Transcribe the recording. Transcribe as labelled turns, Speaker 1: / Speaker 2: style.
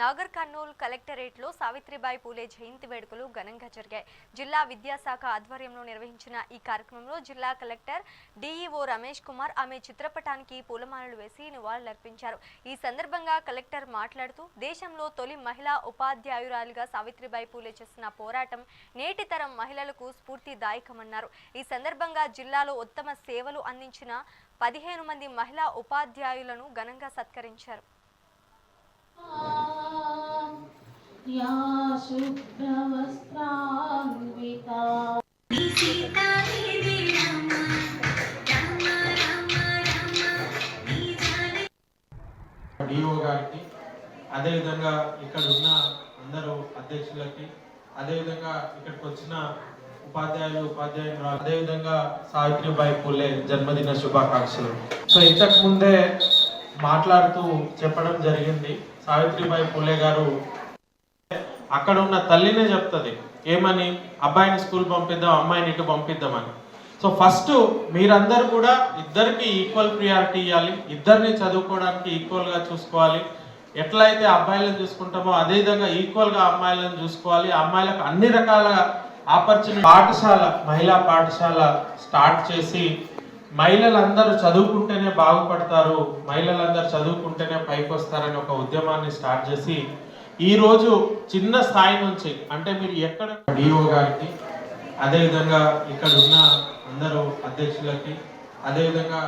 Speaker 1: నాగర్ కర్నూలు కలెక్టరేట్లో సావిత్రిబాయి పూలే జయంతి వేడుకలు ఘనంగా జరిగాయి. జిల్లా విద్యాశాఖ ఆధ్వర్యంలో నిర్వహించిన ఈ కార్యక్రమంలో జిల్లా కలెక్టర్ డిఈఓ రమేష్ కుమార్ ఆమె చిత్రపటానికి పూలమాలలు వేసి నివాళులర్పించారు. ఈ సందర్భంగా కలెక్టర్ మాట్లాడుతూ దేశంలో తొలి మహిళా ఉపాధ్యాయురాలుగా సావిత్రిబాయి పూలే చేసిన పోరాటం నేటి తరం మహిళలకు స్ఫూర్తిదాయకమన్నారు. ఈ సందర్భంగా జిల్లాలో ఉత్తమ సేవలు అందించిన పదిహేను మంది మహిళా ఉపాధ్యాయులను ఘనంగా సత్కరించారు.
Speaker 2: అదేవిధంగా ఇక్కడ ఉన్న అందరూ అధ్యక్షులకి అదేవిధంగా ఇక్కడికి వచ్చిన ఉపాధ్యాయులు ఉపాధ్యాయులు అదేవిధంగా సావిత్రిబాయి పూలే జన్మదిన శుభాకాంక్షలు. సో ఇంతకు ముందే మాట్లాడుతూ చెప్పడం జరిగింది. సావిత్రిబాయి పూలే గారు అక్కడ ఉన్న తల్లినే చెప్తుంది. ఏమని? అబ్బాయిని స్కూల్ పంపిద్దాం అమ్మాయిని ఇటు పంపిద్దామని. సో ఫస్ట్ మీరందరూ కూడా ఇద్దరికి ఈక్వల్ ప్రియారిటీ ఇవ్వాలి ఇద్దరిని చదువుకోవడానికి ఈక్వల్గా చూసుకోవాలి. ఎట్లయితే అబ్బాయిలను చూసుకుంటామో అదే విధంగా అమ్మాయిలను చూసుకోవాలి. అమ్మాయిలకు అన్ని రకాల ఆపర్చునిటీ పాఠశాల మహిళా పాఠశాల స్టార్ట్ చేసి మహిళలందరూ చదువుకుంటేనే బాగుపడతారు. మహిళలందరూ చదువుకుంటేనే పైకి వస్తారని ఒక ఉద్యమాన్ని స్టార్ట్ చేసి ఈరోజు చిన్న స్థాయి నుంచి అంటే మీరు ఎక్కడ? డిఓ గారికి అదేవిధంగా ఇక్కడ ఉన్న అందరూ అధ్యక్షులకి అదేవిధంగా